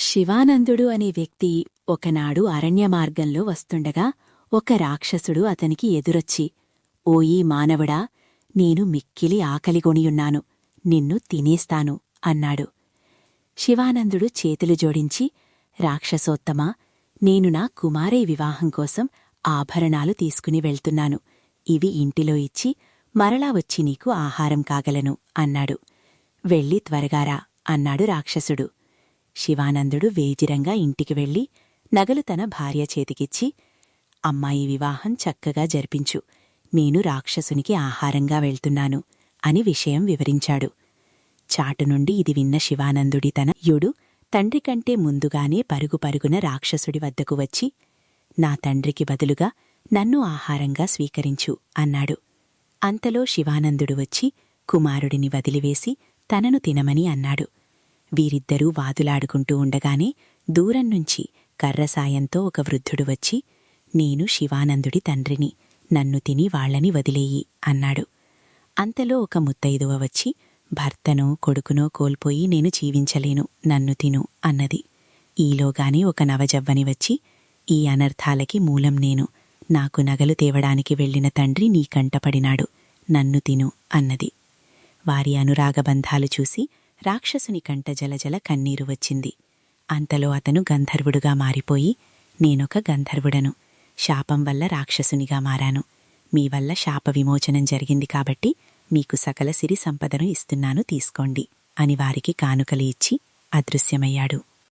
శివానందుడు అనే వ్యక్తి ఒకనాడు అరణ్య మార్గంలో వస్తుండగా ఒక రాక్షసుడు అతనికి ఎదురొచ్చి ఓయీ మానవుడా నేను మిక్కిలి ఆకలిగొనియున్నాను నిన్ను తినేస్తాను అన్నాడు. శివానందుడు చేతులు జోడించి రాక్షసోత్తమా నేను నా కుమారై వివాహం కోసం ఆభరణాలు తీసుకుని వెళ్తున్నాను ఇవి ఇంటిలో ఇచ్చి మరలా వచ్చి నీకు ఆహారం కాగలను అన్నాడు. వెళ్ళి త్వరగారా అన్నాడు రాక్షసుడు. శివానందుడు వేజిరంగా ఇంటికి వెళ్ళి నగలు తన భార్య చేతికిచ్చి అమ్మాయి వివాహం చక్కగా జరిపించు. నేను రాక్షసునికి ఆహారంగా వెళ్తున్నాను అని విషయం వివరించాడు. చాటు నుండి ఇది విన్న శివానందుడి తన యుడు తండ్రి కంటే ముందుగానే పరుగు పరుగున రాక్షసుడి వద్దకు వచ్చి నా తండ్రికి బదులుగా నన్ను ఆహారంగా స్వీకరించు అన్నాడు. అంతలో శివానందుడు వచ్చి కుమారుడిని వదిలివేసి తనను తినమని అన్నాడు. వీరిద్దరూ వాదులాడుకుంటూ ఉండగానే దూరం నుంచి కర్ర సాయంతో ఒక వృద్ధుడు వచ్చి నేను శివానందుడి తండ్రిని నన్ను తిని వాళ్ళని వదిలేయి అన్నాడు. అంతలో ఒక ముత్తైదువ వచ్చి భర్తనో కొడుకునో కోల్పోయి నేను జీవించలేను నన్ను తిను అన్నది. ఈలోగానే ఒక నవజవ్వని వచ్చి ఈ అనర్థాలకి మూలం నేను నాకు నగలు తేవడానికి వెళ్ళిన తండ్రి నీ కంటపడినాడు నన్ను తిను అన్నది. వారి అనురాగబంధాలు చూసి రాక్షసుని కంట జలజల కన్నీరు వచ్చింది. అంతలో అతను గంధర్వుడుగా మారిపోయి నేనొక గంధర్వుడను. శాపం వల్ల రాక్షసునిగా మారాను. మీ వల్ల శాప విమోచనం జరిగింది కాబట్టి మీకు సకల సిరి సంపదను ఇస్తున్నాను తీసుకోండి అని వారికి కానుకలు ఇచ్చి అదృశ్యమయ్యాడు.